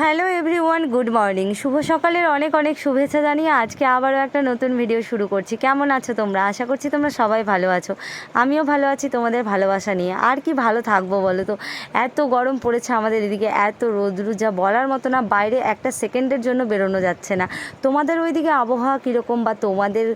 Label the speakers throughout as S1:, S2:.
S1: Hello everyone, good morning. শুভ সকালের অনেক অনেক শুভেচ্ছা জানিয়ে আজকে আবারও একটা নতুন ভিডিও শুরু করছি। কেমন আছো তোমরা? আশা করছি তোমরা সবাই ভালো আছো। আমিও ভালো আছি তোমাদের ভালোবাসা নিয়ে। আর কি ভালো থাকব বলো তো? এত গরম পড়েছে আমাদের এদিকে, এত রোদ্রু যা বলার মতো না, বাইরে একটা সেকেন্ডের জন্য বেরোনো যাচ্ছে না। তোমাদের ওইদিকে আবহাওয়া কীরকম বা তোমাদের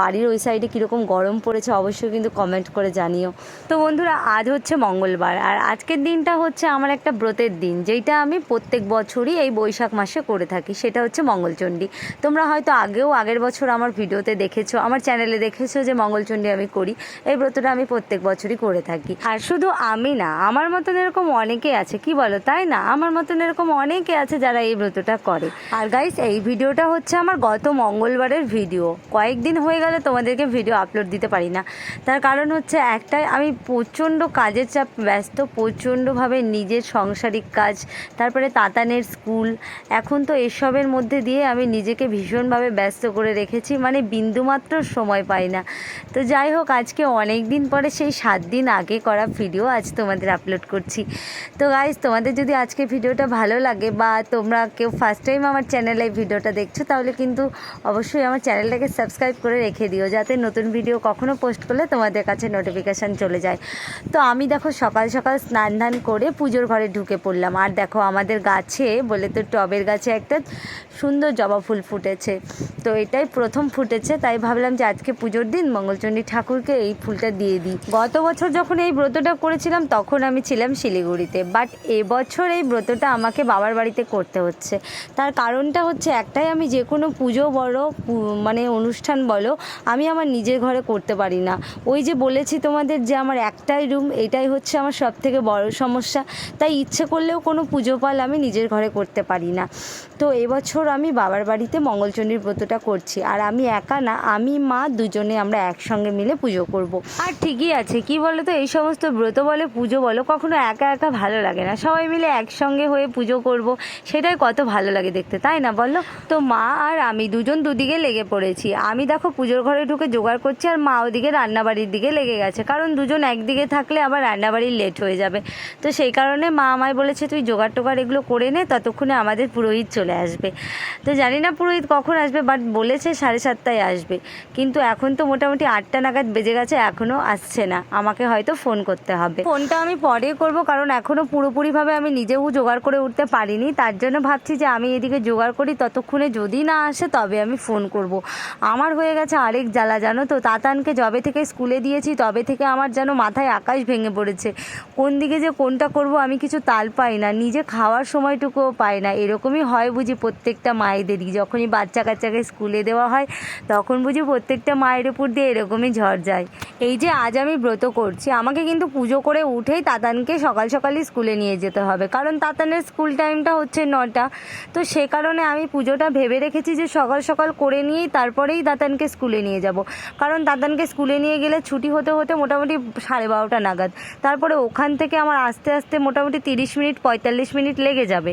S1: বাড়ির ওই সাইডে কীরকম গরম পড়েছে অবশ্যই কিন্তু কমেন্ট করে জানিও। তো বন্ধুরা, আজ হচ্ছে মঙ্গলবার, আর আজকের দিনটা হচ্ছে আমার একটা ব্রতের দিন যেটা আমি প্রত্যেক বছরই এই বৈশাখ মাসে করে থাকি, সেটা হচ্ছে মঙ্গলচণ্ডী। তোমরা হয়তো আগেও আগের বছর আমার ভিডিওতে দেখেছ, আমার চ্যানেলে দেখেছ যে মঙ্গলচণ্ডী আমি করি, এই ব্রতটা আমি প্রত্যেক বছরই করে থাকি। আর শুধু আমি না, আমার মতন এরকম অনেকে আছে, কি বলো, তাই না? আমার মতন এরকম অনেকে আছে যারা এই ব্রতটা করে। আর গাইস এই ভিডিওটা হচ্ছে আমার গত মঙ্গলবারের ভিডিও। কয়েকদিন হয়ে গেলে তোমাদেরকে ভিডিও আপলোড দিতে পারি না। তার কারণ হচ্ছে একটাই, আমি প্রচণ্ড কাজের চাপ, ব্যস্ত, প্রচণ্ডভাবে নিজের সংসারিক কাজ, তারপরে তাতানের স্কুল। এখন তো এসবের মধ্যে দিয়ে আমি নিজেকে ভীষণভাবে ব্যস্ত করে রেখেছি মানে বিন্দুমাত্র সময় পাই না। তো যাই হোক, আজকে অনেক দিন পরে সেই সাত দিন আগে করা ভিডিও আজ তোমাদের আপলোড করছি। তো গাইজ তোমাদের যদি আজকে ভিডিওটা ভালো লাগে বা তোমরা কেউ ফার্স্ট টাইম আমার চ্যানেলে ভিডিওটা দেখছ, তাহলে কিন্তু অবশ্যই আমার চ্যানেলটাকে সাবস্ক্রাইব করে রেখে দিও, যাতে নতুন ভিডিও কখনো পোস্ট করলে তোমাদের কাছে নোটিফিকেশান চলে যায়। তো আমি দেখো সকাল সকাল স্নান ধান করে পুজোর ঘরে ঢুকে পড়লাম। আর দেখো আমাদের গাছে বলে তো টবের গাছে একটা সুন্দর জবা ফুল ফুটেছে। তো এটাই প্রথম ফুটেছে, তাই ভাবলাম যে আজকে পুজোর দিন মঙ্গলচণ্ডী ঠাকুরকে এই ফুলটা দিয়ে দিই। গত বছর যখন এই ব্রতটা করেছিলাম, তখন আমি ছিলাম শিলিগুড়িতে। বাট এবছর এই ব্রতটা আমাকে বাবার বাড়িতে করতে হচ্ছে। তার কারণটা হচ্ছে একটাই, আমি যে কোনো পুজো পু- মানে অনুষ্ঠান বলো, আমি আমার নিজের ঘরে করতে পারি না। ওই যে বলেছি তোমাদের যে আমার একটাই রুম, এটাই হচ্ছে আমার সব থেকে বড় সমস্যা। তাই ইচ্ছে করলেও কোনো পুজো পাল আমি নিজের ঘরে করতে পারি না। তো এবছর আমি বাবার বাড়িতে মঙ্গলচণ্ডীর ব্রতটা করছি। আর আমি একা না, আমি, মা দুজনে আমরা একসঙ্গে মিলে পুজো করব। আর ঠিকই আছে, কি বলো তো এই সমস্ত ব্রত বলে, পুজো বলো, কখনো একা একা ভালো লাগে না। সবাই মিলে একসঙ্গে হয়ে পুজো করব, সেটাই কত ভালো লাগে দেখতে, তাই না বলো? তো মা আর আমি দুজন দুদিকে লেগে পড়েছি। আমি দেখো পুজোর ঘরে ঢুকে জোগাড় করছি, আর মা ওদিকে রান্নাবাড়ির দিকে লেগে গেছে। কারণ দুজন একদিকে থাকলে আবার রান্নাবাড়ির লেট হয়ে যাবে। তো সেই কারণে মা আমায় বলেছে, তুই জোগাড় টোগাড় এগুলো করে নে ততক্ষণে আমাদের পুরোহিত চলে আসবে। তো জানি না পুরোহিত কখন আসবে বাট বলেছে সাড়ে সাতটায় আসবে। কিন্তু এখন তো মোটামুটি আটটা নাগাদ বেজে গেছে এখনও আসছে না। আমাকে হয়তো ফোন করতে হবে। ফোনটা আমি পরে করব, কারণ এখনও পুরোপুরিভাবে আমি নিজেও জোগাড় করে উঠতে পারিনি। তার জন্য ভাবছি যে আমি এদিকে জোগাড় করি, ততক্ষণে যদি না আসে তবে আমি ফোন করব। আমার হয়ে গেছে আরেক জ্বালা, জানো তো? তাতানকে যবে থেকে স্কুলে দিয়েছি, তবে থেকে আমার যেন মাথায় আকাশ ভেঙে পড়েছে। কোন দিকে যে কোনটা করব আমি কিছু তাল পাই না। নিজে খাওয়ার সময়টুকুও পাই না। এরকমই হয় বুঝি প্রত্যেকটা মায়েদেরই যখনই বাচ্চা কাচ্চাকে স্কুলে দেওয়া হয়, তখন বুঝি প্রত্যেকটা মায়ের উপর দিয়ে এরকমই ঝড় যায়। এই যে আজ আমি ব্রত করছি, আমাকে কিন্তু পুজো করে উঠেই তাতানকে সকাল সকালই স্কুলে নিয়ে যেতে হবে। কারণ তাতানের স্কুল টাইমটা হচ্ছে নটা। তো সে কারণে আমি পুজোটা ভেবে রেখেছি যে সকাল সকাল করে নিয়েই তারপরেই দাতানকে স্কুলে নিয়ে যাব। কারণ দাতানকে স্কুলে নিয়ে গেলে ছুটি হতে হতে মোটামুটি সাড়ে বারোটা নাগাদ। তারপরে ওখান থেকে আমার আস্তে আস্তে মোটামুটি তিরিশ মিনিট, পঁয়তাল্লিশ মিনিট লেগে যাবে।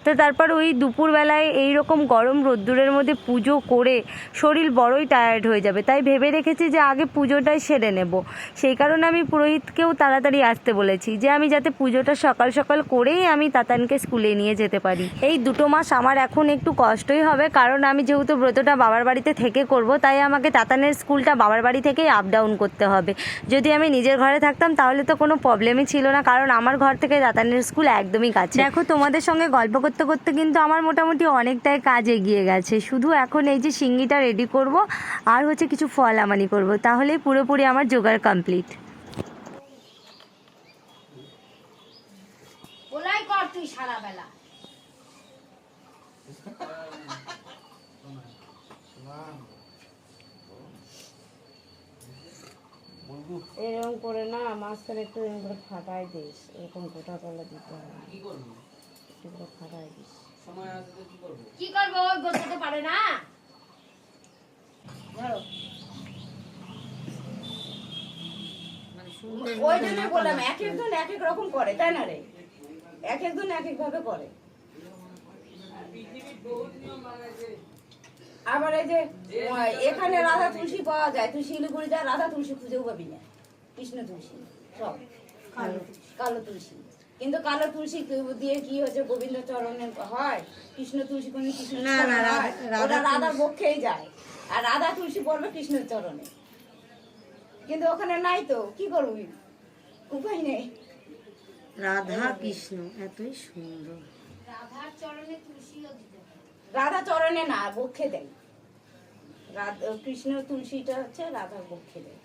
S1: তো তারপর ওই দুপুরবেলায় এই রকম গরম রোদ্দুরের মধ্যে পুজো করে শরীর বড়ই টায়ার্ড হয়ে যাবে। তাই ভেবে রেখেছি যে আগে পুজোটাই সেরে নেব। সেই কারণে আমি পুরোহিতকেও তাড়াতাড়ি আসতে বলেছি যে আমি যাতে পুজোটা সকাল সকাল করেই আমি তাতানকে স্কুলে নিয়ে যেতে পারি। এই দুটো মাস আমার এখন একটু কষ্টই হবে কারণ আমি যেহেতু ব্রতটা বাবার বাড়িতে থেকে করব, তাই আমাকে তাতানের স্কুলটা বাবার বাড়ি থেকেই আপ ডাউন করতে হবে। যদি আমি নিজের ঘরে থাকতাম তাহলে তো কোনো প্রবলেমই ছিল না, কারণ আমার ঘর থেকে তাতানের স্কুল একদমই কাছে দেখো, তোমাদের সঙ্গে গল্প করতে করতে কিন্তু আমার মোটামুটি অনেকটাই কাজ এগিয়ে গেছে। শুধু এখন এই যে সিঙ্গিটা রেডি করব আর হচ্ছে কিছু ফল আমানি করব। তাহলেই পুরোপুরি আমার জোগাড় কমপ্লিট
S2: ওলাই কর তুই সারা বেলা
S1: এরকম করে না মাঝখানে একটু এরকম করে ফাটাই দিস। এরকম গোটা কলা দিতে হবে একটু করে ফাটাই দিস
S2: কি করব? ওই গোছাতে পারে না? ধরো। ওই জন্য বললাম এক একজন এক এক রকম করে তাই না রে? এক একজন এক এক ভাবে করে। আবার এই যে এখানে রাধা তুলসী পাওয়া যায় তুই শিলিগুড়ি যা রাধা তুলসী খুঁজেও পাবি না। কৃষ্ণ তুলসী সব। কালো কালো তুলসী। কিন্তু কালো তুলসী দিয়ে কি হচ্ছে গোবিন্দ চরণে হয়? কৃষ্ণ তুলসী কোন কৃষ্ণ
S1: না, না, রাধা-
S2: ওটা রাধার পক্ষেই যায়। আর রাধা তুলসী পড়বে কৃষ্ণের চরণে। কিন্তু ওখানে নাই তো কি করবি উপায় নেই।
S1: রাধা কৃষ্ণ এতই সুন্দর।
S2: রাধা চরণে না বক্ষে দেয়। রাধা কৃষ্ণ তুলসীটা হচ্ছে রাধার বক্ষে দেয়।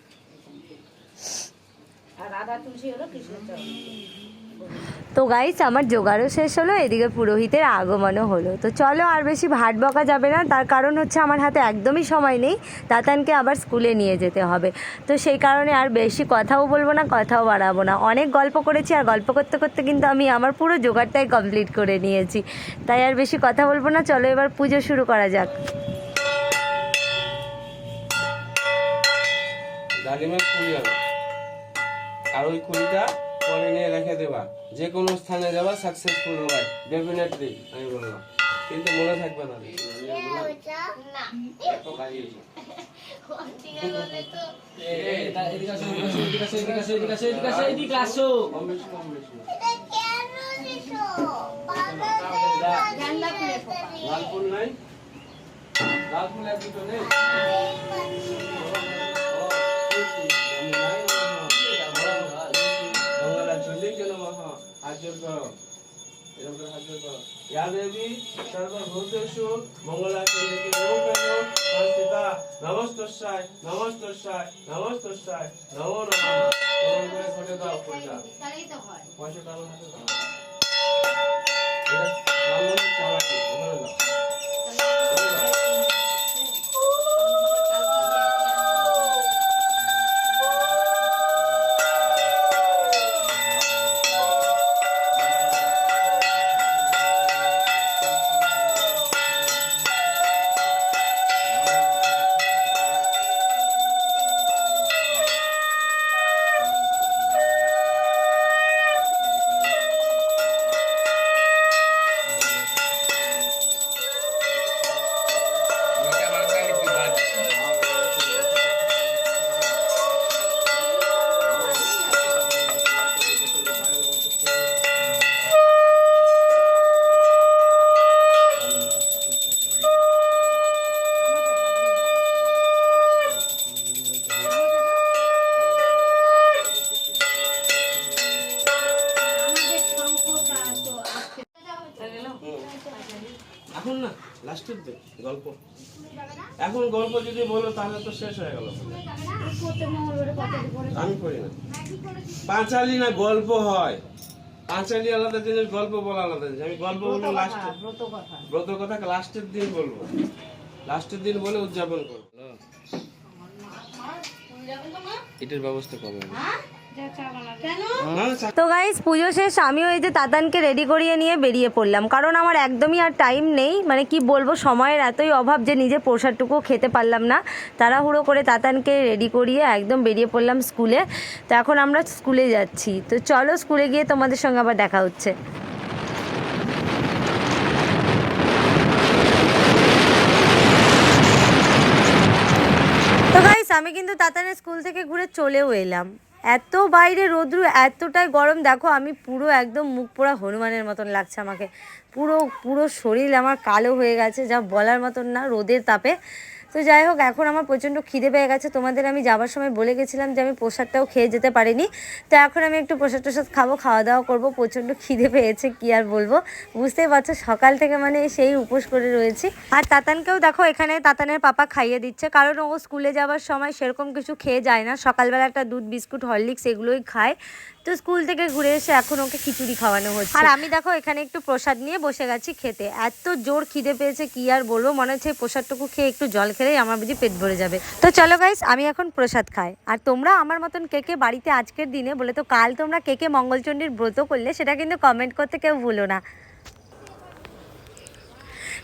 S2: আর রাধা তুলসী হলো কৃষ্ণ চরণে।
S1: তো গাইস আমার জোগাড়ও শেষ হলো, এদিকে পুরোহিতের আগমনও হলো। তো চলো আর বেশি ভাট বকা যাবে না, তার কারণ হচ্ছে আমার হাতে একদমই সময় নেই, তাতানকে আবার স্কুলে নিয়ে যেতে হবে। তো সেই কারণে আর বেশি কথাও বলব না, কথাও বাড়াবো না। অনেক গল্প করেছি, আর গল্প করতে করতে কিন্তু আমি আমার পুরো জোগাড়টাই কমপ্লিট করে নিয়েছি। তাই আর বেশি কথা বলব না, চলো এবার পুজো শুরু করা যাক।
S3: আর ওই কুড়িটা পরে নিয়ে রেখে দেবা। যে কোনো স্থানে যাবা সাকসেসফুল হবে। ডেফিনেটলি আমি বললাম। কিন্তু মনে থাকবে না। লাল ফুল নাই? লাল ফুল এক দুটো নেই ভগবান চলে কেন মহা হাত জোর করো এরকম করে হাত ইয়া দেবী সর্বভূতেষু মঙ্গলাচরণে রূপেণ সংস্থিতা নমস্তস্যায় নমস্তস্যায় নমস্তস্যায় নমো নমঃ ওম করে ঘটে দাও পয়সা পয়সাটা আমার হাতে দাও এটা ব্রাহ্মণের চালাকি ওখানে দাও লাস্টের দিন গল্প। এখন গল্প যদি বলো তাহলে তো শেষ হয়ে গেল। আমি করি না। পাঁচালি না গল্প হয়। পাঁচালি আলাদা জিনিস গল্প বলা আলাদা জিনিস। আমি গল্প বলব লাস্ট
S2: ব্রত কথা
S3: লাস্টের দিন বলব। লাস্টের দিন বলে উদযাপন করব। এটার ব্যবস্থা না
S1: তো গাইজ পুজো শেষ, আমিও এই যে তাতানকে রেডি করিয়ে নিয়ে বেরিয়ে পড়লাম। কারণ আমার একদমই আর টাইম নেই। মানে কি বলব, সময়ের এতই অভাব যে নিজে প্রসাদটুকুও খেতে পারলাম না। তাড়াহুড়ো করে তাতানকে রেডি করিয়ে একদম বেরিয়ে পড়লাম স্কুলে তো এখন আমরা স্কুলে যাচ্ছি। তো চলো স্কুলে গিয়ে তোমাদের সঙ্গে আবার দেখা হচ্ছে। তো গাইস আমি কিন্তু তাতানের স্কুল থেকে ঘুরে চলেও এলাম। এত বাইরে রোদ্রু, এতটাই গরম। দেখো, আমি পুরো একদম মুখ পোড়া হনুমানের মতন লাগছে আমাকে। পুরো পুরো শরীর আমার কালো হয়ে গেছে, যা বলার মতন না, রোদের তাপে। তো যাই হোক, এখন আমার প্রচণ্ড খিদে পেয়ে গেছে। তোমাদের আমি যাবার সময় বলে গেছিলাম যে আমি প্রসাদটাও খেয়ে যেতে পারিনি। তো এখন আমি একটু প্রসাদ টসাদ খাব, খাওয়া দাওয়া করব। প্রচণ্ড খিদে পেয়েছে, কি আর বলব? বুঝতেই পারছ, সকাল থেকে মানে সেই উপোস করে রয়েছি। আর তাতানকেও দেখো, এখানে তাতানের পাপা খাইয়ে দিচ্ছে। কারণ ও স্কুলে যাওয়ার সময় সেরকম কিছু খেয়ে যায় না। সকালবেলা একটা দুধ, বিস্কুট, হরলিক্স এগুলোই খায়। তো স্কুল থেকে ঘুরে এসে এখন ওকে খিচুড়ি খাওয়ানো হচ্ছে। আর আমি দেখো, এখানে একটু প্রসাদ নিয়ে বসে গেছি খেতে। এত জোর খিদে পেয়েছে, কি আর বলব? মনে হচ্ছে প্রসাদটুকু খেয়ে একটু জল খেলেই আমার বুঝি পেট ভরে যাবে। তো চলো গাইস আমি এখন প্রসাদ খাই। আর তোমরা আমার মতন কে কে বাড়িতে আজকের দিনে বলে তো কাল তোমরা কে কে মঙ্গলচণ্ডীর ব্রত করলে সেটা কিন্তু কমেন্ট করতে কেউ ভুলো না।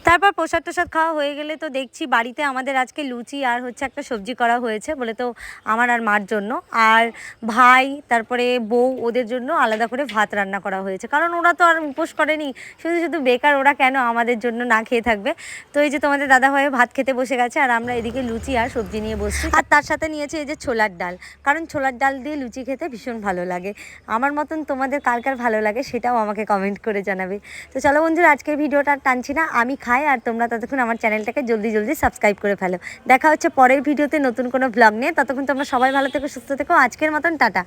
S1: তারপর প্রসাদ টোসাদ খাওয়া হয়ে গেলে তো দেখছি বাড়িতে আমাদের আজকে লুচি আর হচ্ছে একটা সবজি করা হয়েছে বলে তো আমার আর মার জন্য। আর ভাই, তারপরে বউ ওদের জন্য আলাদা করে ভাত রান্না করা হয়েছে। কারণ ওরা তো আর উপোস করেনি। শুধু শুধু বেকার, ওরা কেন আমাদের জন্য না খেয়ে থাকবে? তো এই যে তোমাদের দাদা ভাই ভাত খেতে বসে গেছে আর আমরা এদিকে লুচি আর সবজি নিয়ে বসছি। আর তার সাথে নিয়েছে এই যে ছোলার ডাল। কারণ ছোলার ডাল দিয়ে লুচি খেতে ভীষণ ভালো লাগে। আমার মতন তোমাদের কার কার ভালো লাগে সেটাও আমাকে কমেন্ট করে জানাবে। তো চলো বন্ধুরা, আজকের ভিডিওটা টানছি না। আমি খাই আর তোমরা ততক্ষণ আমার চ্যানেলটাকে জলদি জলদি সাবস্ক্রাইব করে ফেলো। দেখা হচ্ছে পরের ভিডিওতে নতুন কোনো ব্লগ নিয়ে। ততক্ষণ তোমরা সবাই ভালো থেকো, সুস্থ থেকো। আজকের মতন, টাটা।